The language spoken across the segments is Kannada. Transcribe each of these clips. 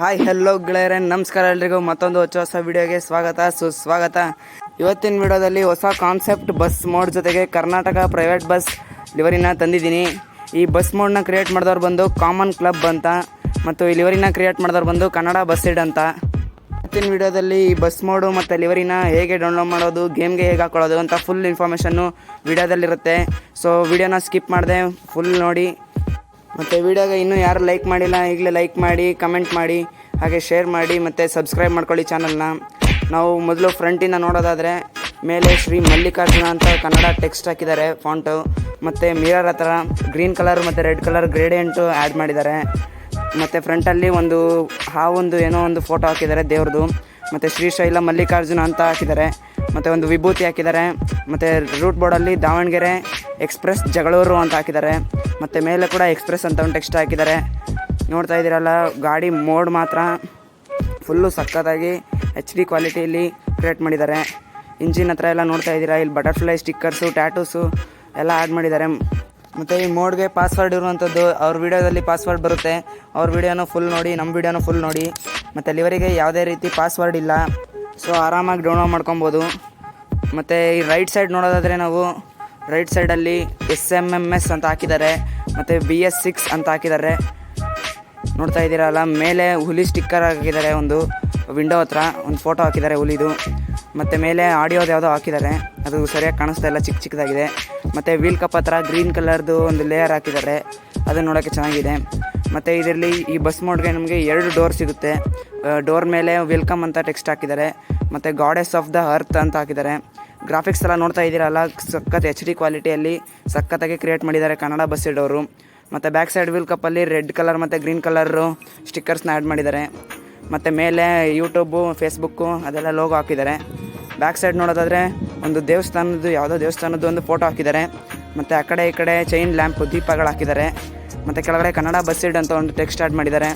ಹಾಯ್ ಹೆಲ್ಲೋ ಗೆಳೆಯರೆ. ನಮಸ್ಕಾರ ಎಲ್ರಿಗೂ. ಮತ್ತೊಂದು ಹೊಸ ಹೊಸ ವಿಡಿಯೋಗೆ ಸ್ವಾಗತ, ಸುಸ್ವಾಗತ. ಇವತ್ತಿನ ವಿಡಿಯೋದಲ್ಲಿ ಹೊಸ ಕಾನ್ಸೆಪ್ಟ್ ಬಸ್ ಮೋಡ್ ಜೊತೆಗೆ ಕರ್ನಾಟಕ ಪ್ರೈವೇಟ್ ಬಸ್ ಲಿವರಿನ ತಂದಿದ್ದೀನಿ. ಈ ಬಸ್ ಮೋಡ್ನ ಕ್ರಿಯೇಟ್ ಮಾಡಿದವ್ರು ಬಂದು ಕಾಮನ್ ಕ್ಲಬ್ ಅಂತ, ಮತ್ತು ಈ ಲಿವರಿನ ಕ್ರಿಯೇಟ್ ಮಾಡಿದವ್ರು ಬಂದು ಕನ್ನಡ ಬಸ್ ಇಡ್ ಅಂತ. ಇವತ್ತಿನ ವಿಡಿಯೋದಲ್ಲಿ ಈ ಬಸ್ ಮೋಡು ಮತ್ತು ಲಿವರಿನ ಹೇಗೆ ಡೌನ್ಲೋಡ್ ಮಾಡೋದು ಗೇಮ್ಗೆ ಹೇಗೆ ಹಾಕೊಳ್ಳೋದು ಅಂತ ಫುಲ್ ಇನ್ಫಾರ್ಮೇಷನ್ನು ವಿಡಿಯೋದಲ್ಲಿರುತ್ತೆ. ಸೊ ವಿಡಿಯೋನ ಸ್ಕಿಪ್ ಮಾಡಿದೆ ಫುಲ್ ನೋಡಿ. ಮತ್ತು ವಿಡಿಯೋಗೆ ಇನ್ನೂ ಯಾರು ಲೈಕ್ ಮಾಡಿಲ್ಲ, ಈಗಲೇ ಲೈಕ್ ಮಾಡಿ ಕಮೆಂಟ್ ಮಾಡಿ, ಹಾಗೆ ಶೇರ್ ಮಾಡಿ, ಮತ್ತು ಸಬ್ಸ್ಕ್ರೈಬ್ ಮಾಡ್ಕೊಳ್ಳಿ ಚಾನಲ್ನ ನಾವು ಮೊದಲು ಫ್ರಂಟಿಂದ ನೋಡೋದಾದರೆ, ಮೇಲೆ ಶ್ರೀ ಮಲ್ಲಿಕಾರ್ಜುನ ಅಂತ ಕನ್ನಡ ಟೆಕ್ಸ್ಟ್ ಹಾಕಿದ್ದಾರೆ ಫಾಂಟು ಮತ್ತು ಮಿರರ್ ಹತ್ರ ಗ್ರೀನ್ ಕಲರ್ ಮತ್ತು ರೆಡ್ ಕಲರ್ ಗ್ರೇಡಿಯಂಟು ಆ್ಯಡ್ ಮಾಡಿದ್ದಾರೆ. ಮತ್ತು ಫ್ರಂಟಲ್ಲಿ ಒಂದು ಹಾವೊಂದು ಏನೋ ಒಂದು ಫೋಟೋ ಹಾಕಿದ್ದಾರೆ ದೇವ್ರದ್ದು ಮತ್ತು ಶ್ರೀಶೈಲ ಮಲ್ಲಿಕಾರ್ಜುನ ಅಂತ ಹಾಕಿದ್ದಾರೆ. ಮತ್ತು ಒಂದು ವಿಭೂತಿ ಹಾಕಿದ್ದಾರೆ. ಮತ್ತು ರೂಟ್ ಬೋರ್ಡಲ್ಲಿ ದಾವಣಗೆರೆ ಎಕ್ಸ್ಪ್ರೆಸ್ ಜಗಳೂರು ಅಂತ ಹಾಕಿದ್ದಾರೆ. ಮತ್ತು ಮೇಲೆ ಕೂಡ ಎಕ್ಸ್ಪ್ರೆಸ್ ಅಂತ ಒಂದು ಟೆಕ್ಸ್ಟ್ ಹಾಕಿದ್ದಾರೆ. ನೋಡ್ತಾ ಇದ್ದೀರಲ್ಲ, ಗಾಡಿ ಮೋಡ್ ಮಾತ್ರ ಫುಲ್ಲು ಸಖತ್ತಾಗಿ ಎಚ್ ಡಿ ಕ್ವಾಲಿಟಿಯಲ್ಲಿ ಕ್ರಿಯೇಟ್ ಮಾಡಿದ್ದಾರೆ. ಇಂಜಿನ್ ಹತ್ರ ಎಲ್ಲ ನೋಡ್ತಾ ಇದ್ದೀರಾ? ಇಲ್ಲಿ ಬಟರ್ಫ್ಲೈ ಸ್ಟಿಕ್ಕರ್ಸು ಟ್ಯಾಟೂಸು ಎಲ್ಲ ಆ್ಯಡ್ ಮಾಡಿದ್ದಾರೆ. ಮತ್ತು ಈ ಮೋಡ್ಗೆ ಪಾಸ್ವರ್ಡ್ ಇರುವಂಥದ್ದು ಅವ್ರ ವಿಡಿಯೋದಲ್ಲಿ ಪಾಸ್ವರ್ಡ್ ಬರುತ್ತೆ. ಅವ್ರ ವಿಡಿಯೋನೂ ಫುಲ್ ನೋಡಿ ನಮ್ಮ ವಿಡಿಯೋನೂ ಫುಲ್ ನೋಡಿ. ಮತ್ತು ಲಿವರಿಗೆ ಯಾವುದೇ ರೀತಿ ಪಾಸ್ವರ್ಡ್ ಇಲ್ಲ. ಸೊ ಆರಾಮಾಗಿ ಡೌನ್ಲೋಡ್ ಮಾಡ್ಕೊಬೋದು. ಮತ್ತು ಈ ರೈಟ್ ಸೈಡ್ ನೋಡೋದಾದರೆ ನಾವು ರೈಟ್ ಸೈಡಲ್ಲಿ ಎಸ್ ಎಂ ಎಂ ಎಸ್ ಅಂತ ಹಾಕಿದ್ದಾರೆ, ಮತ್ತು ಬಿ ಎಸ್ ಸಿಕ್ಸ್ ಅಂತ ಹಾಕಿದ್ದಾರೆ. ನೋಡ್ತಾ ಇದ್ದೀರಲ್ಲ ಮೇಲೆ ಹುಲಿ ಸ್ಟಿಕ್ಕರ್ ಹಾಕಿದ್ದಾರೆ ಒಂದು ವಿಂಡೋ ಹತ್ರ, ಒಂದು ಫೋಟೋ ಹಾಕಿದ್ದಾರೆ ಹುಲಿದು. ಮತ್ತು ಮೇಲೆ ಆಡಿಯೋದು ಯಾವುದೋ ಹಾಕಿದ್ದಾರೆ, ಅದು ಸರಿಯಾಗಿ ಕಾಣಿಸ್ತಾ ಇಲ್ಲ ಚಿಕ್ಕ ಚಿಕ್ಕದಾಗಿದೆ. ಮತ್ತು ವೀಲ್ ಕಪ್ ಹತ್ರ ಗ್ರೀನ್ ಕಲರ್ದು ಒಂದು ಲೇಯರ್ ಹಾಕಿದ್ದಾರೆ, ಅದನ್ನು ನೋಡೋಕ್ಕೆ ಚೆನ್ನಾಗಿದೆ. ಮತ್ತು ಇದರಲ್ಲಿ ಈ ಬಸ್ ಮೋಡ್ಗೆ ನಮಗೆ ಎರಡು ಡೋರ್ ಸಿಗುತ್ತೆ. ಡೋರ್ ಮೇಲೆ ವೆಲ್ಕಮ್ ಅಂತ ಟೆಕ್ಸ್ಟ್ ಹಾಕಿದ್ದಾರೆ. ಮತ್ತು ಗಾಡೆಸ್ ಆಫ್ ದ ಅರ್ತ್ ಅಂತ ಹಾಕಿದ್ದಾರೆ. ಗ್ರಾಫಿಕ್ಸ್ ಎಲ್ಲ ನೋಡ್ತಾ ಇದ್ದೀರಲ್ಲ, ಸಖತ್ ಎಚ್ ಡಿ ಕ್ವಾಲಿಟಿಯಲ್ಲಿ ಸಖತ್ತಾಗಿ ಕ್ರಿಯೇಟ್ ಮಾಡಿದ್ದಾರೆ ಕನ್ನಡ ಬಸ್ ಇಡೋರು. ಮತ್ತು ಬ್ಯಾಕ್ ಸೈಡ್ ವೀಲ್ ಕಪ್ಪಲ್ಲಿ ರೆಡ್ ಕಲರ್ ಮತ್ತು ಗ್ರೀನ್ ಕಲರು ಸ್ಟಿಕ್ಕರ್ಸ್ನ ಆ್ಯಡ್ ಮಾಡಿದ್ದಾರೆ. ಮತ್ತು ಮೇಲೆ ಯೂಟ್ಯೂಬು ಫೇಸ್ಬುಕ್ಕು ಅದೆಲ್ಲ ಲೋಗೋ ಹಾಕಿದ್ದಾರೆ. ಬ್ಯಾಕ್ ಸೈಡ್ ನೋಡೋದಾದರೆ ಒಂದು ದೇವಸ್ಥಾನದ್ದು, ಯಾವುದೋ ದೇವಸ್ಥಾನದ್ದು ಒಂದು ಫೋಟೋ ಹಾಕಿದ್ದಾರೆ. ಮತ್ತು ಆ ಕಡೆ ಈ ಕಡೆ ಚೈನ್ ಲ್ಯಾಂಪ್ ದೀಪಗಳು ಹಾಕಿದ್ದಾರೆ. ಮತ್ತು ಕೆಳಗಡೆ ಕನ್ನಡ ಬಸ್ ಇಡ್ ಅಂತ ಒಂದು ಟೆಕ್ಸ್ಟ್ ಆ್ಯಡ್ ಮಾಡಿದ್ದಾರೆ.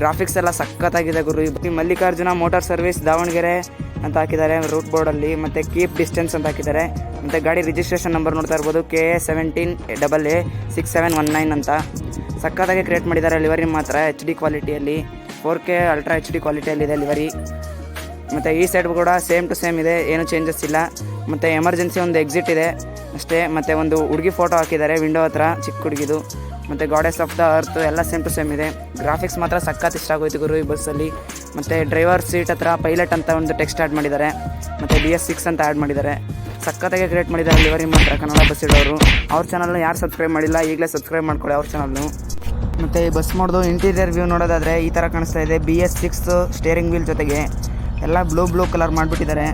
ಗ್ರಾಫಿಕ್ಸ್ ಎಲ್ಲ ಸಖತ್ತಾಗಿದೆ ಗುರು. ಈ ಮಲ್ಲಿಕಾರ್ಜುನ ಮೋಟಾರ್ ಸರ್ವಿಸ್ ದಾವಣಗೆರೆ ಅಂತ ಹಾಕಿದ್ದಾರೆ ರೂಟ್ ಬೋರ್ಡಲ್ಲಿ ಮತ್ತು ಕೀಪ್ ಡಿಸ್ಟೆನ್ಸ್ ಅಂತ ಹಾಕಿದ್ದಾರೆ. ಮತ್ತು ಗಾಡಿ ರಿಜಿಸ್ಟ್ರೇಷನ್ ನಂಬರ್ ನೋಡ್ತಾ ಇರ್ಬೋದು K A seventeen double A six seven one nine ಅಂತ. ಸಕ್ಕತ್ತಾಗಿ ಕ್ರಿಯೇಟ್ ಮಾಡಿದ್ದಾರೆ ಲಿವರಿ ಮಾತ್ರ H D ಕ್ವಾಲಿಟಿಯಲ್ಲಿ four K ultra H D ಕ್ವಾಲಿಟಿಯಲ್ಲಿದೆ livery ಮತ್ತು ಈ ಸೈಡ್ ಕೂಡ ಸೇಮ್ ಟು ಸೇಮ್ ಇದೆ, ಏನು ಚೇಂಜಸ್ ಇಲ್ಲ. ಮತ್ತು ಎಮರ್ಜೆನ್ಸಿ ಒಂದು ಎಕ್ಸಿಟ್ ಇದೆ ಅಷ್ಟೇ. ಮತ್ತು ಒಂದು ಹುಡುಗಿ ಫೋಟೋ ಹಾಕಿದ್ದಾರೆ ವಿಂಡೋ ಹತ್ರ ಚಿಕ್ಕ ಹುಡುಗಿದು. ಮತ್ತು ಗಾಡೆಸ್ ಆಫ್ ದ ಅರ್ತ್ ಎಲ್ಲ ಸೇಮ್ ಟು ಸೇಮ್ ಇದೆ. ಗ್ರಾಫಿಕ್ಸ್ ಮಾತ್ರ ಸಖತ್ ಇಷ್ಟ ಆಗೋಯ್ತು ಗುರು ಈ ಬಸ್ಸಲ್ಲಿ ಮತ್ತು ಡ್ರೈವರ್ ಸೀಟ್ ಹತ್ರ ಪೈಲಟ್ ಅಂತ ಒಂದು ಟೆಕ್ಸ್ಟ್ ಆ್ಯಡ್ ಮಾಡಿದ್ದಾರೆ. ಮತ್ತು ಬಿ ಎಸ್ ಸಿಕ್ಸ್ ಅಂತ ಆ್ಯಡ್ ಮಾಡಿದ್ದಾರೆ. ಸಖತ್ತಾಗಿ ಕ್ರಿಯೇಟ್ ಮಾಡಿದ್ದಾರೆ ಲಿವರಿ ಮಾತ್ರ ಕನ್ನಡ ಬಸ್ ಇಡೋರು. ಅವ್ರ ಚಾನಲ್ನ ಯಾರು ಸಬ್ಸ್ಕ್ರೈಬ್ ಮಾಡಿಲ್ಲ, ಈಗಲೇ ಸಬ್ಸ್ಕ್ರೈಬ್ ಮಾಡ್ಕೊಳ್ಳಿ ಅವ್ರ ಚಾನಲ್ನು ಮತ್ತು ಈ ಬಸ್ ಮಾಡೋದು ಇಂಟೀರಿಯರ್ ವ್ಯೂ ನೋಡೋದಾದರೆ ಈ ಥರ ಕಾಣಿಸ್ತಾ ಇದೆ. B S six steering wheel ಜೊತೆಗೆ ಎಲ್ಲ ಬ್ಲೂ ಬ್ಲೂ ಕಲರ್ ಮಾಡಿಬಿಟ್ಟಿದ್ದಾರೆ.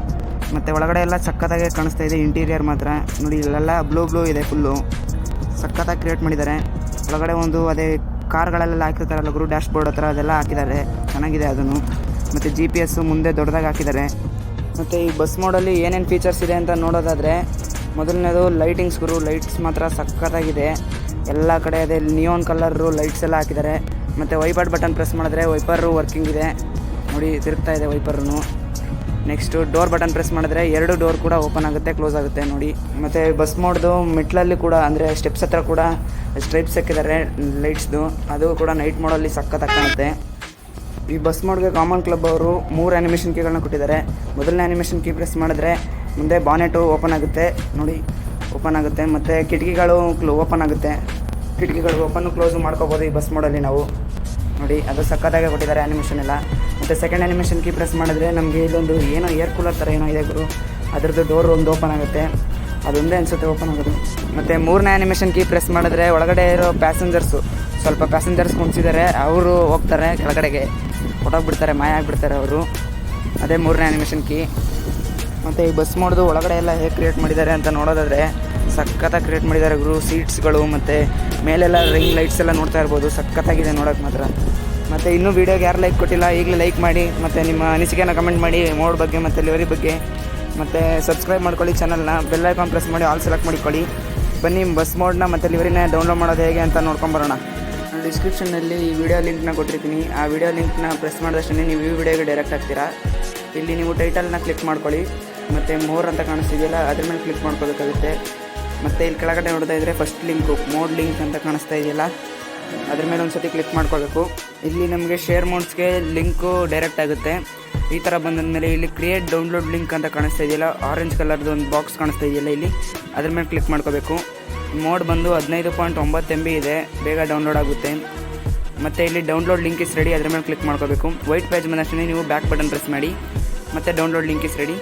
ಮತ್ತು ಒಳಗಡೆ ಎಲ್ಲ ಸಖತ್ತಾಗಿ ಕಾಣಿಸ್ತಾ ಇದೆ ಇಂಟೀರಿಯರ್ ಮಾತ್ರ. ನೋಡಿ, ಇಲ್ಲೆಲ್ಲ ಬ್ಲೂ ಬ್ಲೂ ಇದೆ ಫುಲ್ಲು ಸಖತ್ತಾಗಿ ಕ್ರಿಯೇಟ್ ಮಾಡಿದ್ದಾರೆ. ಒಳಗಡೆ ಒಂದು ಅದೇ ಕಾರ್ಗಳೆಲ್ಲ ಹಾಕಿರ್ತಾರಲ್ಲ ಗುರು ಡ್ಯಾಶ್ ಬೋರ್ಡ್ ಹತ್ರ ಅದೆಲ್ಲ ಹಾಕಿದ್ದಾರೆ. ಚೆನ್ನಾಗಿದೆ ಅದನ್ನು. ಮತ್ತು ಜಿ ಪಿ ಎಸ್ಸು ಮುಂದೆ ದೊಡ್ಡದಾಗಿ ಹಾಕಿದ್ದಾರೆ. ಮತ್ತು ಈ ಬಸ್ ಮೋಡಲ್ಲಿ ಏನೇನು ಫೀಚರ್ಸ್ ಇದೆ ಅಂತ ನೋಡೋದಾದರೆ, ಮೊದಲನೇದು ಲೈಟಿಂಗ್ಸ್ ಗುರು ಲೈಟ್ಸ್ ಮಾತ್ರ ಸಖತ್ತಾಗಿದೆ. ಎಲ್ಲ ಕಡೆ ಅದೇ ನಿಯೋನ್ ಕಲರು ಲೈಟ್ಸ್ ಎಲ್ಲ ಹಾಕಿದ್ದಾರೆ. ಮತ್ತು ವೈಪರ್ ಬಟನ್ ಪ್ರೆಸ್ ಮಾಡಿದ್ರೆ ವೈಪರು ವರ್ಕಿಂಗ್ ಇದೆ. ನೋಡಿ, ತಿರುಗ್ತಾ ಇದೆ ವೈಪರ್ನು ನೆಕ್ಸ್ಟು ಡೋರ್ ಬಟನ್ ಪ್ರೆಸ್ ಮಾಡಿದ್ರೆ ಎರಡು ಡೋರ್ ಕೂಡ ಓಪನ್ ಆಗುತ್ತೆ, ಕ್ಲೋಸ್ ಆಗುತ್ತೆ ನೋಡಿ. ಮತ್ತು ಬಸ್ ಮೋಡ್ದು ಮೆಟ್ಲಲ್ಲಿ ಕೂಡ, ಅಂದರೆ ಸ್ಟೆಪ್ಸ್ ಹತ್ರ ಕೂಡ ಸ್ಟ್ರೈಪ್ಸ್ ಹಾಕಿದ್ದಾರೆ ಲೈಟ್ಸ್ದು. ಅದು ಕೂಡ ನೈಟ್ ಮೋಡಲ್ಲಿ ಕಾಣುತ್ತೆ. ಈ ಬಸ್ ಮೋಡ್ಗೆ ಕಾಮನ್ ಕ್ಲಬ್ ಅವರು ಮೂರು ಆ್ಯನಿಮೇಷನ್ ಕೀಗಳನ್ನ ಕೊಟ್ಟಿದ್ದಾರೆ. ಮೊದಲನೇ ಆ್ಯನಿಮೇಷನ್ ಕೀ ಪ್ರೆಸ್ ಮಾಡಿದ್ರೆ ಮುಂದೆ ಬಾನೆಟು ಓಪನ್ ಆಗುತ್ತೆ. ನೋಡಿ ಓಪನ್ ಆಗುತ್ತೆ. ಮತ್ತು ಕಿಟಕಿಗಳು ಕ್ಲೋ ಓಪನ್ ಆಗುತ್ತೆ. ಕಿಟಕಿಗಳು ಓಪನ್ನು ಕ್ಲೋಸ್ ಮಾಡ್ಕೋಬೋದು ಈ ಬಸ್ ಮೋಡಲ್ಲಿ ನಾವು. ನೋಡಿ, ಅದು ಸಕ್ಕತ್ತಾಗೆ ಕೊಟ್ಟಿದ್ದಾರೆ ಆ್ಯನಿಮೇಷನ್ ಎಲ್ಲ. ಮತ್ತು ಸೆಕೆಂಡ್ ಆ್ಯನಿಮೇಷನ್ ಕೀ ಪ್ರೆಸ್ ಮಾಡಿದ್ರೆ ನಮಗೆ ಇದೊಂದು ಏನೋ ಏರ್ ಕೂಲರ್ ಥರ ಏನೋ ಇದೆ ಗುರು. ಅದರದ್ದು ಡೋರ್ ಒಂದು ಓಪನ್ ಆಗುತ್ತೆ. ಅದೊಂದೇ ಅನಿಸುತ್ತೆ ಓಪನ್ ಆಗೋದು. ಮತ್ತು ಮೂರನೇ ಆ್ಯನಿಮೇಷನ್ ಕೀ ಪ್ರೆಸ್ ಮಾಡಿದ್ರೆ ಒಳಗಡೆ ಇರೋ ಪ್ಯಾಸೆಂಜರ್ಸು ಸ್ವಲ್ಪ ಪ್ಯಾಸೆಂಜರ್ಸ್ ಕುಣಿಸಿದ್ದಾರೆ ಅವರು ಹೋಗ್ತಾರೆ ಕೆಳಗಡೆಗೆ. ಹೊಟ್ಟೋಗ್ಬಿಡ್ತಾರೆ ಮಾಯ ಆಗಿಬಿಡ್ತಾರೆ ಅವರು. ಅದೇ ಮೂರನೇ ಆ್ಯನಿಮೇಷನ್ ಕೀ ಮತ್ತು ಈ ಬಸ್ ಮಾಡೋದು ಒಳಗಡೆ ಎಲ್ಲ ಹೇಗೆ ಕ್ರಿಯೇಟ್ ಮಾಡಿದ್ದಾರೆ ಅಂತ ನೋಡೋದಾದರೆ ಸಖತ್ತಾಗಿ ಕ್ರಿಯೇಟ್ ಮಾಡಿದ್ದಾರೆ ಗುರು. ಸೀಟ್ಸ್ಗಳು ಮತ್ತು ಮೇಲೆಲ್ಲ ರಿಂಗ್ ಲೈಟ್ಸ್ ಎಲ್ಲ ನೋಡ್ತಾ ಇರ್ಬೋದು. ಸಖತ್ತಾಗಿದೆ ನೋಡೋಕೆ ಮಾತ್ರ. ಮತ್ತು ಇನ್ನೂ ವೀಡಿಯೋಗೆ ಯಾರು ಲೈಕ್ ಕೊಟ್ಟಿಲ್ಲ, ಈಗಲೇ ಲೈಕ್ ಮಾಡಿ, ಮತ್ತು ನಿಮ್ಮ ಅನಿಸಿಕೆನ ಕಮೆಂಟ್ ಮಾಡಿ, ಮೋಡ್ ಬಗ್ಗೆ ಮತ್ತು ಲಿವರಿ ಬಗ್ಗೆ. ಮತ್ತು ಸಬ್ಸ್ಕ್ರೈಬ್ ಮಾಡ್ಕೊಳ್ಳಿ ಚಾನಲ್ನ ಐಕಾನ್ ಪ್ರೆಸ್ ಮಾಡಿ ಆಲ್ ಸೆಲೆಕ್ಟ್ ಮಾಡಿಕೊಳ್ಳಿ. ಬನ್ನಿ ಬಸ್ ಮೋಡ್ನ ಮತ್ತು ಲಿವರಿನ ಡೌನ್ಲೋಡ್ ಮಾಡೋದು ಹೇಗೆ ಅಂತ ನೋಡ್ಕೊಂಬರೋಣ ಡಿಸ್ಕ್ರಿಪ್ಷನಲ್ಲಿ ಈ ವಿಡಿಯೋ ಲಿಂಕ್ನ ಕೊಟ್ಟಿರ್ತೀನಿ. ಆ ವಿಡಿಯೋ ಲಿಂಕ್ನ ಪ್ರೆಸ್ ಮಾಡಿದಷ್ಟೇ ನೀವು ಈ ವಿಡಿಯೋಗೆ ಡೈರೆಕ್ಟ್ ಆಗ್ತೀರಾ ಇಲ್ಲಿ ನೀವು ಟೈಟಲ್ನ ಕ್ಲಿಕ್ ಮಾಡ್ಕೊಳ್ಳಿ. ಮತ್ತು ಮೋರ್ ಅಂತ ಕಾಣಿಸ್ತಿದೆಯಲ್ಲ, ಅದ್ರ ಮೇಲೆ ಕ್ಲಿಕ್ ಮಾಡ್ಕೋಬೇಕಾಗುತ್ತೆ ಮತ್ತು ಇಲ್ಲಿ ಕೆಳಗಡೆ ನೋಡ್ತಾ ಇದ್ದರೆ ಫಸ್ಟ್ ಲಿಂಕು ಮೋಡ್ ಲಿಂಕ್ ಅಂತ ಕಾಣಿಸ್ತಾ ಇದೆಯಲ್ಲ? ಅದ್ರ ಮೇಲೆ ಒಂದು ಸತಿ ಕ್ಲಿಕ್ ಮಾಡ್ಕೋಬೇಕು ಇಲ್ಲಿ ನಮಗೆ ಶೇರ್ ಮೋಡ್ಸ್ಗೆ ಲಿಂಕು ಡೈರೆಕ್ಟ್ ಆಗುತ್ತೆ. ಈ ಥರ ಬಂದಮೇಲೆ ಇಲ್ಲಿ ಕ್ರಿಯೇಟ್ ಡೌನ್ಲೋಡ್ ಲಿಂಕ್ ಅಂತ ಕಾಣಿಸ್ತಾ ಇದೆಯಲ್ಲ ಆರೆಂಜ್ ಕಲರ್ದು ಒಂದು ಬಾಕ್ಸ್ ಕಾಣಿಸ್ತಾ ಇದೆಯಲ್ಲ ಇಲ್ಲಿ. ಅದ್ರ ಮೇಲೆ ಕ್ಲಿಕ್ ಮಾಡ್ಕೋಬೇಕು ಮೋಡ್ ಬಂದು ಹದಿನೈದು ಪಾಯಿಂಟ್ ಒಂಬತ್ತು ಎಂ ಬಿ ಇದೆ, ಬೇಗ ಡೌನ್ಲೋಡ್ ಆಗುತ್ತೆ. ಮತ್ತು ಇಲ್ಲಿ ಡೌನ್ಲೋಡ್ ಲಿಂಕ್ ಇಸ್ ರೆಡಿ ಅದ್ರ ಮೇಲೆ ಕ್ಲಿಕ್ ಮಾಡ್ಕೋಬೇಕು ವೈಟ್ ಪೇಜ್ ಬಂದಷ್ಟೇ ನೀವು ಬ್ಯಾಕ್ ಬಟನ್ ಪ್ರೆಸ್ ಮಾಡಿ. ಮತ್ತು ಡೌನ್ಲೋಡ್ ಲಿಂಕ್ ಇಸ್ ರೆಡಿ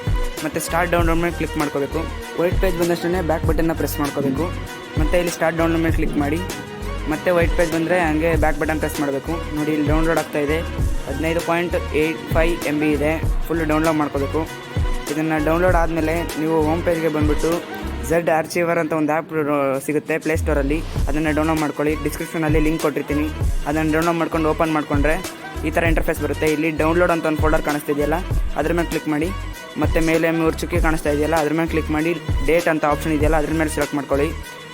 ಮತ್ತು ಸ್ಟಾರ್ಟ್ ಡೌನ್ಲೋಡ್ ಮೇಲೆ ಕ್ಲಿಕ್ ಮಾಡ್ಕೋಬೇಕು. ವೈಟ್ ಪೇಜ್ ಬಂದಷ್ಟೇ ಬ್ಯಾಕ್ ಬಟನ್ನ ಪ್ರೆಸ್ ಮಾಡ್ಕೋಬೇಕು. ಮತ್ತು ಇಲ್ಲಿ ಸ್ಟಾರ್ಟ್ ಡೌನ್ಲೋಡ್ ಮೇಲೆ ಕ್ಲಿಕ್ ಮಾಡಿ. ಮತ್ತೆ ವೈಟ್ ಪೇಜ್ ಬಂದರೆ ಹಂಗೆ ಬ್ಯಾಕ್ ಬಟನ್ ಪ್ರೆಸ್ ಮಾಡಬೇಕು. ನೋಡಿ, ಇಲ್ಲಿ ಡೌನ್ಲೋಡ್ ಆಗ್ತಾ ಇದೆ. ಹದಿನೈದು point eight five M B ಇದೆ. ಫುಲ್ ಡೌನ್ಲೋಡ್ ಮಾಡ್ಕೋಬೇಕು. ಇದನ್ನು ಡೌನ್ಲೋಡ್ ಆದಮೇಲೆ ನೀವು ಹೋಮ್ ಪೇಜ್ಗೆ ಬಂದುಬಿಟ್ಟು ಝೆಡ್ ಆರ್ಚಿವರ್ ಅಂತ ಒಂದು ಆ್ಯಪ್ ಸಿಗುತ್ತೆ ಪ್ಲೇಸ್ಟೋರಲ್ಲಿ ಅದನ್ನು ಡೌನ್ಲೋಡ್ ಮಾಡ್ಕೊಳ್ಳಿ. ಡಿಸ್ಕ್ರಿಪ್ಷನಲ್ಲಿ ಲಿಂಕ್ ಕೊಟ್ಟಿರ್ತೀನಿ. ಅದನ್ನು ಡೌನ್ಲೋಡ್ ಮಾಡ್ಕೊಂಡು ಓಪನ್ ಮಾಡಿಕೊಂಡ್ರೆ ಈ ಥರ ಇಂಟರ್ಫೇಸ್ ಬರುತ್ತೆ. ಇಲ್ಲಿ ಡೌನ್ಲೋಡ್ ಅಂತ ಒಂದು ಫೋಲ್ಡರ್ ಕಾಣಿಸ್ತಿದೆಯಲ್ಲ, ಅದ್ರ ಮೇಲೆ ಕ್ಲಿಕ್ ಮಾಡಿ. ಮತ್ತು ಮೇಲೆ ಮೂರು ಚುಕ್ಕಿ ಕಾಣಿಸ್ತಾ ಇದೆಯಲ್ಲ, ಅದ್ರ ಮೇಲೆ ಕ್ಲಿಕ್ ಮಾಡಿ ಡೇಟ್ ಅಂತ ಆಪ್ಷನ್ ಇದೆಯಲ್ಲ, ಅದ್ರ ಮೇಲೆ ಸೆಲೆಕ್ಟ್ ಮಾಡ್ಕೊಳ್ಳಿ.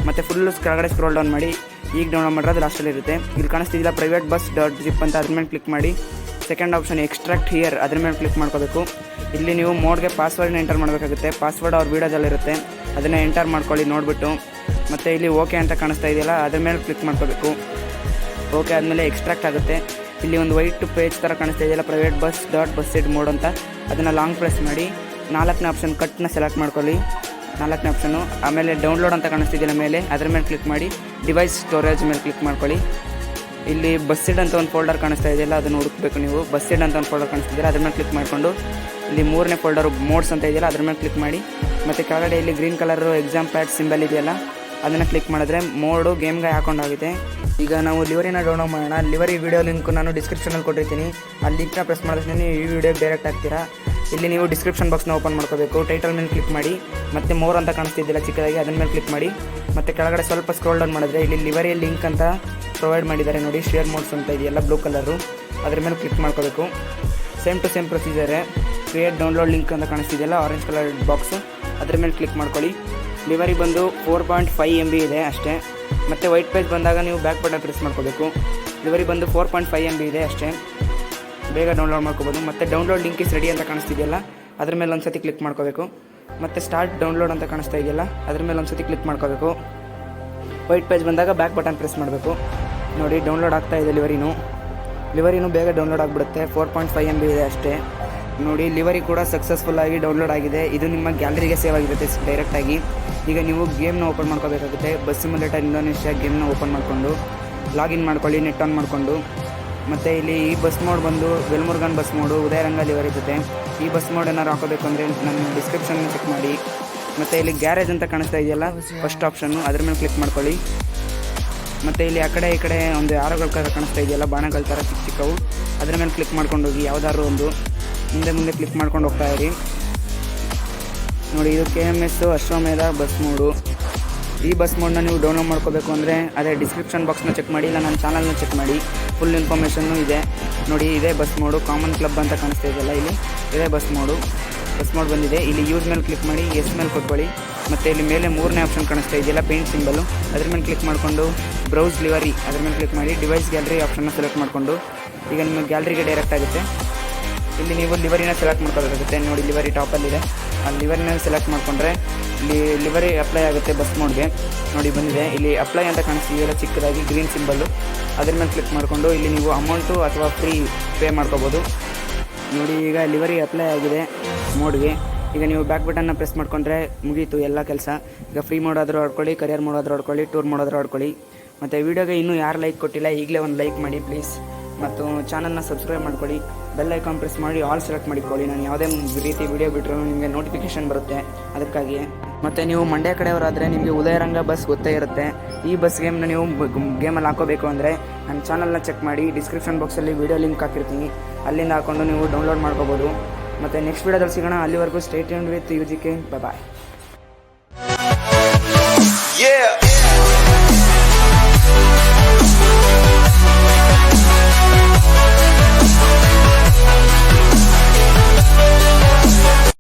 ಮತ್ತು ಫುಲ್ಲು ಕೆಳಗಡೆ ಸ್ಕ್ರೋಲ್ ಡೌನ್ ಮಾಡಿ, ಈಗ ಡೌನ್ಲೋಡ್ ಮಾಡಿದ್ರೆ ಅದು ಲಾಸ್ಟಲ್ಲಿ ಇರುತ್ತೆ. ಇಲ್ಲಿ ಕಾಣಿಸ್ತಿದ್ದಿಲ್ಲ ಪ್ರೈವೇಟ್ ಬಸ್ ಡಾಟ್ ಜಿಪ್ ಅಂತ ಅದ್ರ ಮೇಲೆ ಕ್ಲಿಕ್ ಮಾಡಿ. ಸೆಕೆಂಡ್ ಆಪ್ಷನ್ ಎಕ್ಸ್ಟ್ರಾಕ್ಟ್ ಹಿಯರ್ ಅದ್ರ ಮೇಲೆ ಕ್ಲಿಕ್ ಮಾಡ್ಕೋಬೇಕು. ಇಲ್ಲಿ ನೀವು ಮೋಡ್ಗೆ ಪಾಸ್ವರ್ಡ್ನ ಎಂಟರ್ ಮಾಡಬೇಕಾಗುತ್ತೆ. ಪಾಸ್ವರ್ಡ್ ಅವ್ರ ವೀಡಿಯೋದಲ್ಲಿರುತ್ತೆ ಅದನ್ನು ಎಂಟರ್ ಮಾಡ್ಕೊಳ್ಳಿ, ನೋಡಿಬಿಟ್ಟು. ಮತ್ತು ಇಲ್ಲಿ ಓಕೆ ಅಂತ ಕಾಣಿಸ್ತಾ ಇದೆಯಲ್ಲ, ಅದ್ರ ಮೇಲೆ ಕ್ಲಿಕ್ ಮಾಡ್ಕೋಬೇಕು. ಓಕೆ ಆದಮೇಲೆ ಎಕ್ಸ್ಟ್ರಾಕ್ಟ್ ಆಗುತ್ತೆ. ಇಲ್ಲಿ ಒಂದು ವೈಟ್ ಪೇಜ್ ಥರ ಕಾಣಿಸ್ತಾ ಇದೆಯಲ್ಲ private bus dot bus seat mod ಅಂತ. ಅದನ್ನು ಲಾಂಗ್ ಪ್ರೆಸ್ ಮಾಡಿ ನಾಲ್ಕನೇ ಆಪ್ಷನ್ ಕಟ್ನ ಸೆಲೆಕ್ಟ್ ಮಾಡ್ಕೊಳ್ಳಿ. ನಾಲ್ಕನೇ ಆಪ್ಷನು ಆಮೇಲೆ ಡೌನ್ಲೋಡ್ ಅಂತ ಕಾಣಿಸ್ತಿದೆಯಲ್ಲ ಮೇಲೆ, ಅದರ ಮೇಲೆ ಕ್ಲಿಕ್ ಮಾಡಿ ಡಿವೈಸ್ ಸ್ಟೋರೇಜ್ ಮೇಲೆ ಕ್ಲಿಕ್ ಮಾಡ್ಕೊಳ್ಳಿ. ಇಲ್ಲಿ ಬಸ್ ಸೀಡ್ ಅಂತ ಒಂದು ಫೋಲ್ಡರ್ ಕಾಣಿಸ್ತಾ ಇದೆಯಲ್ಲ, ಅದನ್ನು ಹುಡುಕಬೇಕು ನೀವು. ಬಸ್ ಸೀಡ್ ಅಂತ ಒಂದು ಫೋಲ್ಡರ್ ಕಾಣಿಸ್ತಿದ್ದೀರಾ ಅದ್ರ ಮೇಲೆ ಕ್ಲಿಕ್ ಮಾಡಿಕೊಂಡು, ಇಲ್ಲಿ ಮೂರನೇ ಫೋಲ್ಡರ್ ಮೋಡ್ಸ್ ಅಂತ ಇದೆಯಲ್ಲ, ಅದ್ರ ಮೇಲೆ ಕ್ಲಿಕ್ ಮಾಡಿ. ಮತ್ತು ಕೆಳಗಡೆ ಇಲ್ಲಿ green colour exam pad symbol ಇದೆಯಲ್ಲ ಅದನ್ನು ಕ್ಲಿಕ್ ಮಾಡಿದ್ರೆ ಮೋಡು ಗೇಮ್ಗೆ ಹಾಕೊಂಡೋಗಿದೆ. ಈಗ ನಾವು ಲಿವರಿನ ಡೌನ್ಲೋಡ್ ಮಾಡೋಣ. ಲಿವರಿ ವಿಡಿಯೋ ಲಿಂಕ್ ನಾನು ಡಿಸ್ಕ್ರಿಪ್ಷನಲ್ಲಿ ಕೊಟ್ಟಿರ್ತೀನಿ. ಆ ಲಿಂಕ್ನ ಪ್ರೆಸ್ ಮಾಡಿದ್ರೆ ನೀವು ಈ ವಿಡಿಯೋಗೆ ಡೈರೆಕ್ಟ್ ಆಗ್ತೀರಾ ಇಲ್ಲಿ ನೀವು ಡಿಸ್ಕ್ರಿಪ್ಷನ್ ಬಾಕ್ಸ್ನ ಓಪನ್ ಮಾಡ್ಕೋಬೇಕು. ಟೈಟಲ್ ಮೇಲೆ ಕ್ಲಿಕ್ ಮಾಡಿ. ಮತ್ತೆ ಮೋರ್ ಅಂತ ಕಾಣಿಸ್ತಿದ್ದಿಲ್ಲ ಚಿಕ್ಕದಾಗಿ, ಅದನ್ನ ಮೇಲೆ ಕ್ಲಿಕ್ ಮಾಡಿ. ಮತ್ತೆ ಕೆಳಗಡೆ ಸ್ವಲ್ಪ ಸ್ಕ್ರೋಲ್ ಡೌನ್ ಮಾಡಿದ್ರೆ ಇಲ್ಲಿ ಲಿವರಿ ಲಿಂಕ್ ಅಂತ ಪ್ರೊವೈಡ್ ಮಾಡಿದ್ದಾರೆ ನೋಡಿ. ಶೇರ್ ಮೋಡ್ಸ್ ಅಂತ ಇದೆಯಲ್ಲ ಬ್ಲೂ ಕಲರು ಅದ್ರ ಮೇಲೆ ಕ್ಲಿಕ್ ಮಾಡ್ಕೋಬೇಕು. ಸೇಮ್ ಟು ಸೇಮ್ ಪ್ರೊಸೀಜರೇ ಕ್ರಿಯೇಟ್ ಡೌನ್ಲೋಡ್ ಲಿಂಕ್ ಅಂತ ಕಾಣಿಸ್ತಿದೆಯಲ್ಲ ಆರೆಂಜ್ ಕಲರ್ ಬಾಕ್ಸು ಅದ್ರ ಮೇಲೆ ಕ್ಲಿಕ್ ಮಾಡ್ಕೊಳ್ಳಿ. ಲಿವರಿ ಬಂದು four point five M B ಇದೆ ಅಷ್ಟೇ. ಮತ್ತು ವೈಟ್ ಪೇಜ್ ಬಂದಾಗ ನೀವು ಬ್ಯಾಕ್ ಬಟನ್ ಪ್ರೆಸ್ ಮಾಡ್ಕೋಬೇಕು. ಲಿವರಿ ಬಂದು four point five M B ಇದೆ ಅಷ್ಟೇ. ಬೇಗ ಡೌನ್ಲೋಡ್ ಮಾಡ್ಕೋಬೋದು. ಮತ್ತು ಡೌನ್ಲೋಡ್ ಲಿಂಕ್ ಇಸ್ ರೆಡಿ ಅಂತ ಕಾಣಿಸ್ತಿದೆಯಲ್ಲ, ಅದ್ರ ಮೇಲೆ ಒಂದು ಸತಿ ಕ್ಲಿಕ್ ಮಾಡ್ಕೋಬೇಕು. ಮತ್ತು ಸ್ಟಾರ್ಟ್ ಡೌನ್ಲೋಡ್ ಅಂತ ಕಾಣಿಸ್ತಾ ಇದೆಯಲ್ಲ, ಅದ್ರ ಮೇಲೆ ಒಂದು ಸತಿ ಕ್ಲಿಕ್ ಮಾಡ್ಕೋಬೇಕು. ವೈಟ್ ಪೇಜ್ ಬಂದಾಗ ಬ್ಯಾಕ್ ಬಟನ್ ಪ್ರೆಸ್ ಮಾಡಬೇಕು. ನೋಡಿ ಡೌನ್ಲೋಡ್ ಆಗ್ತಾ ಇದೆ ಲಿವರಿನು ಲಿವರಿನೂ ಬೇಗ ಡೌನ್ಲೋಡ್ ಆಗಿಬಿಡುತ್ತೆ. Four point five M B ಇದೆ ಅಷ್ಟೇ. ನೋಡಿ ಲಿವರಿ ಕೂಡ ಸಕ್ಸಸ್ಫುಲ್ ಆಗಿ ಡೌನ್ಲೋಡ್ ಆಗಿದೆ. ಇದು ನಿಮ್ಮ ಗ್ಯಾಲರಿಗೆ ಸೇವ್ ಆಗಿರುತ್ತೆ ಡೈರೆಕ್ಟಾಗಿ ಈಗ ನೀವು ಗೇಮ್ನ ಓಪನ್ ಮಾಡ್ಕೋಬೇಕಾಗುತ್ತೆ. ಬಸ್ ಸಿಮ್ಯುಲೇಟರ್ ಇಂಡೋನೇಷ್ಯಾ ಗೇಮ್ನ ಓಪನ್ ಮಾಡಿಕೊಂಡು ಲಾಗಿನ್ ಮಾಡ್ಕೊಳ್ಳಿ ನೆಟ್ ಆನ್ ಮಾಡಿಕೊಂಡು. ಮತ್ತು ಇಲ್ಲಿ ಈ ಬಸ್ ಮೋಡ್ ಬಂದು Velmurugan bus mod Udayaranga livery ಜೊತೆ ಈ ಬಸ್ ಮೋಡ್ ಏನಾರು ಹಾಕೋಬೇಕು ಅಂದರೆ ನನ್ನ ಡಿಸ್ಕ್ರಿಪ್ಷನ್ ಚೆಕ್ ಮಾಡಿ. ಮತ್ತು ಇಲ್ಲಿ ಗ್ಯಾರೇಜ್ ಅಂತ ಕಾಣಿಸ್ತಾ ಇದೆಯಲ್ಲ ಫಸ್ಟ್ ಆಪ್ಷನ್ನು ಅದ್ರ ಮೇಲೆ ಕ್ಲಿಕ್ ಮಾಡ್ಕೊಳ್ಳಿ. ಮತ್ತು ಇಲ್ಲಿ ಆ ಕಡೆ ಈ ಕಡೆ ಒಂದು ಆರೋಗಳ ಥರ ಕಾಣಿಸ್ತಾ ಇದೆಯಲ್ಲ, ಬಾಣಗಳ ಥರ ಚಿಕ್ಕ ಚಿಕ್ಕವು. ಅದ್ರ ಮೇಲೆ ಕ್ಲಿಕ್ ಮಾಡ್ಕೊಂಡು ಹೋಗಿ, ಯಾವುದಾದ್ರು ಒಂದು. ಮುಂದೆ ಮುಂದೆ ಕ್ಲಿಕ್ ಮಾಡ್ಕೊಂಡು ಹೋಗ್ತಾ ಇರಿ. ನೋಡಿ, ಇದು K M S Ashwamedha bus mod ಈ ಬಸ್ ಮೋಡ್ನ ನೀವು ಡೌನ್ಲೋಡ್ ಮಾಡ್ಕೋಬೇಕು ಅಂದರೆ ಅದೇ ಡಿಸ್ಕ್ರಿಪ್ಷನ್ ಬಾಕ್ಸ್ನ ಚೆಕ್ ಮಾಡಿ, ಇಲ್ಲ ನನ್ನ ಚಾನಲ್ನ ಚೆಕ್ ಮಾಡಿ. ಫುಲ್ ಇನ್ಫಾರ್ಮೇಷನ್ನು ಇದೆ. ನೋಡಿ, ಇದೇ ಬಸ್ ಮೋಡು ಕಾಮನ್ ಕ್ಲಬ್ ಅಂತ ಕಾಣಿಸ್ತಾ ಇದೆಯಲ್ಲ ಇಲ್ಲಿ. ಇದೇ ಬಸ್ ಮೋಡು ಬಸ್ ಮೋಡ್ ಬಂದಿದೆ. ಇಲ್ಲಿ ಯೂಸ್ ಮೇಲೆ ಕ್ಲಿಕ್ ಮಾಡಿ ಎಸ್ ಮೇಲೆ ಕೊಟ್ಕೊಳ್ಳಿ. ಮತ್ತು ಇಲ್ಲಿ ಮೇಲೆ ಮೂರನೇ ಆಪ್ಷನ್ ಕಾಣಿಸ್ತಾ ಇದೆಯಲ್ಲ ಪೇಂಟ್ ಸಿಂಬಲು ಅದ್ರ ಮೇಲೆ ಕ್ಲಿಕ್ ಮಾಡಿಕೊಂಡು ಬ್ರೌಸ್ ಲಿವರಿ ಅದ್ರ ಮೇಲೆ ಕ್ಲಿಕ್ ಮಾಡಿ ಡಿವೈಸ್ ಗ್ಯಾಲರಿ ಆಪ್ಷನ್ನ ಸೆಲೆಕ್ಟ್ ಮಾಡಿಕೊಂಡು. ಈಗ ನಿಮ್ಮ ಗ್ಯಾಲರಿಗೆ ಡೈರೆಕ್ಟ್ ಆಗುತ್ತೆ. ಇಲ್ಲಿ ನೀವು ಲಿವರಿನ ಸೆಲೆಕ್ಟ್ ಮಾಡ್ಕೋಬೇಕಾಗುತ್ತೆ. ನೋಡಿ, ಲಿವರಿ ಟಾಪಲ್ಲಿದೆ ಆ ಲಿವರಿನ ಸೆಲೆಕ್ಟ್ ಮಾಡಿಕೊಂಡ್ರೆ ಇಲ್ಲಿ ಲಿವರಿ ಅಪ್ಲೈ ಆಗುತ್ತೆ ಬಸ್ ಮೋಡ್ಗೆ ನೋಡಿ, ಬಂದಿದೆ. ಇಲ್ಲಿ ಅಪ್ಲೈ ಅಂತ ಕಾಣಿಸ್ತಿದೆಯಲ್ಲ ಚಿಕ್ಕದಾಗಿ ಗ್ರೀನ್ ಸಿಂಬಲ್ಲು ಅದ್ರ ಮೇಲೆ ಕ್ಲಿಕ್ ಮಾಡಿಕೊಂಡು ಇಲ್ಲಿ ನೀವು ಅಮೌಂಟು ಅಥವಾ ಫ್ರೀ ಪೇ ಮಾಡ್ಕೋಬೋದು. ನೋಡಿ, ಈಗ ಲಿವರಿ ಅಪ್ಲೈ ಆಗಿದೆ ಮೋಡ್ಗೆ ಈಗ ನೀವು ಬ್ಯಾಕ್ ಬಟನ್ನ ಪ್ರೆಸ್ ಮಾಡ್ಕೊಂಡ್ರೆ ಮುಗೀತು ಎಲ್ಲ ಕೆಲಸ. ಈಗ ಫ್ರೀ ಮಾಡೋದ್ರೂ ಆಡ್ಕೊಳ್ಳಿ ಕರಿಯರ್ ಮಾಡೋದ್ರೂ ಆಡ್ಕೊಳ್ಳಿ ಟೂರ್ ಮಾಡೋದ್ರೂ ಆಡ್ಕೊಳ್ಳಿ. ಮತ್ತು ವೀಡಿಯೋಗೆ ಇನ್ನೂ ಯಾರು ಲೈಕ್ ಕೊಟ್ಟಿಲ್ಲ, ಈಗಲೇ ಒಂದು ಲೈಕ್ ಮಾಡಿ ಪ್ಲೀಸ್ ಮತ್ತು ಚಾನಲ್ನ ಸಬ್ಸ್ಕ್ರೈಬ್ ಮಾಡ್ಕೊಳ್ಳಿ. ಬೆಲ್ ಐಕಾನ್ ಪ್ರೆಸ್ ಮಾಡಿ ಆಲ್ ಸೆಲೆಕ್ಟ್ ಮಾಡಿಕೊಳ್ಳಿ ನಾನು ಯಾವುದೇ ರೀತಿ ವಿಡಿಯೋ ಬಿಟ್ಟರು ನಿಮಗೆ ನೋಟಿಫಿಕೇಶನ್ ಬರುತ್ತೆ. ಅದಕ್ಕಾಗಿ ಮತ್ತು ನೀವು ಮಂಡ್ಯ ಕಡೆಯವರಾದರೆ ನಿಮಗೆ ಉದಯರಂಗ ಬಸ್ ಗೊತ್ತೇ ಇರುತ್ತೆ. ಈ ಬಸ್ ಗೇಮ್ನ ನೀವು ಗೇಮಲ್ಲಿ ಹಾಕೋಬೇಕು ಅಂದರೆ ನನ್ನ ಚಾನಲ್ನ ಚೆಕ್ ಮಾಡಿ ಡಿಸ್ಕ್ರಿಪ್ಷನ್ ಬಾಕ್ಸಲ್ಲಿ ವೀಡಿಯೋ ಲಿಂಕ್ ಹಾಕಿರ್ತೀನಿ. ಅಲ್ಲಿಂದ ಹಾಕೊಂಡು ನೀವು ಡೌನ್ಲೋಡ್ ಮಾಡ್ಕೋಬೋದು. ಮತ್ತು ನೆಕ್ಸ್ಟ್ ವೀಡಿಯೋದಲ್ಲಿ ಸಿಗೋಣ. ಅಲ್ಲಿವರೆಗೂ stay with you G K bye